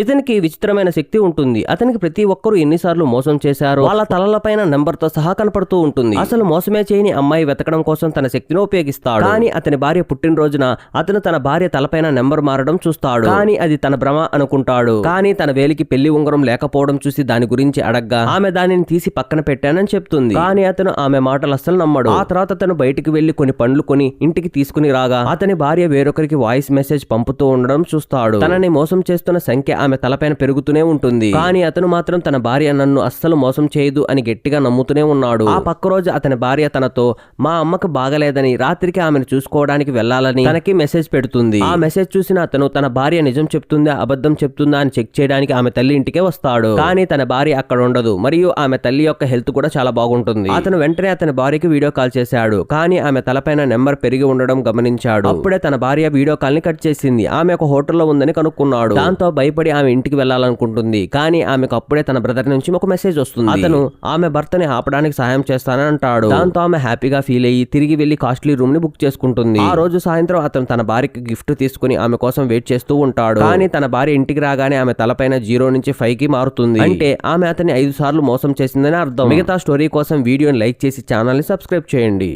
ఇతనికి విచిత్రమైన శక్తి ఉంటుంది. అతనికి ప్రతి ఒక్కరూ ఎన్నిసార్లు మోసం చేశారో వాళ్ళ తలలపైన నెంబర్తో సహా కనపడుతూ ఉంటుంది. అసలు మోసమే చేయని అమ్మాయి వెతకడం కోసం తన శక్తిని ఉపయోగిస్తాడు. కానీ అతని భార్య పుట్టినరోజున అతను తన భార్య తలపైన నెంబర్ మారడం చూస్తాడు. కానీ అది తన భ్రమ అనుకుంటాడు. కానీ తన వేలికి పెళ్ళి ఉంగరం లేకపోవడం చూసి దాని గురించి అడగ్గా ఆమె దానిని తీసి పక్కన పెట్టానని చెప్తుంది. కానీ అతను ఆమె మాటలు అస్సలు నమ్మడు. ఆ తర్వాత అతను బయటికి వెళ్ళి కొన్ని పండ్లు కొని ఇంటికి తీసుకుని రాగా అతని భార్య వేరొకరికి వాయిస్ మెసేజ్ పంపుతూ ఉండడం చూస్తాడు. తనని మోసం చేస్తున్న సంఖ్య ఆమె తలపైన పెరుగుతూనే ఉంటుంది. కానీ అతను మాత్రం తన భార్య నన్ను అస్సలు మోసం చేయదు అని గట్టిగా నమ్ముతూనే ఉన్నాడు. ఆ పక్క రోజు అతని భార్య తనతో మా అమ్మకు బాగలేదని రాత్రికి ఆమెను చూసుకోవడానికి వెళ్ళాలని తనకి మెసేజ్ పెడుతుంది. ఆ మెసేజ్ చూసిన అతను తన భార్య నిజం చెప్తుందా అబద్ధం చెప్తుందా అని చెక్ చేయడానికి ఆమె తల్లి ఇంటికే వస్తాడు. కానీ తన భార్య అక్కడ ఉండదు. మరియు ఆమె తల్లి యొక్క హెల్త్ కూడా చాలా బాగుంటుంది. అతను వెంటనే అతని భార్యకి వీడియో కాల్ చేశాడు. కానీ ఆమె తలపైన నెంబర్ పెరిగి ఉండడం గమనించాడు. అప్పుడే తన భార్య వీడియో కాల్ని కట్ చేసింది. ఆమె ఒక హోటల్లో ఉందని కనుక్కున్నాడు. దాంతో భయపడి ఆమె ఇంటికి వెళ్ళాలనుకుంటుంది కానీ ఆమెకు అప్పుడే తన బ్రదర్ నుంచి ఒక మెసేజ్ వస్తుంది. అతను ఆమె భర్తని ఆపడానికి సహాయం చేస్తానని అంటాడు. దాంతో ఆమె హ్యాపీగా ఫీల్ అయ్యి తిరిగి వెళ్ళి కాస్ట్లీ రూమ్ని బుక్ చేసుకుంటుంది. ఆ రోజు సాయంత్రం అతను తన భార్యకి గిఫ్ట్ తీసుకుని ఆమె కోసం వెయిట్ చేస్తూ ఉంటాడు. కానీ తన భార్య ఇంటికి రాగానే ఆమె తలపైన జీరో నుంచి ఫైవ్కి మారుతుంది. అంటే ఆమె అతన్ని ఐదు సార్లు మోసం చేసిందని అర్థం. మిగతా స్టోరీ కోసం వీడియోని లైక్ చేసి ఛానల్ని సబ్స్క్రైబ్ చేయండి.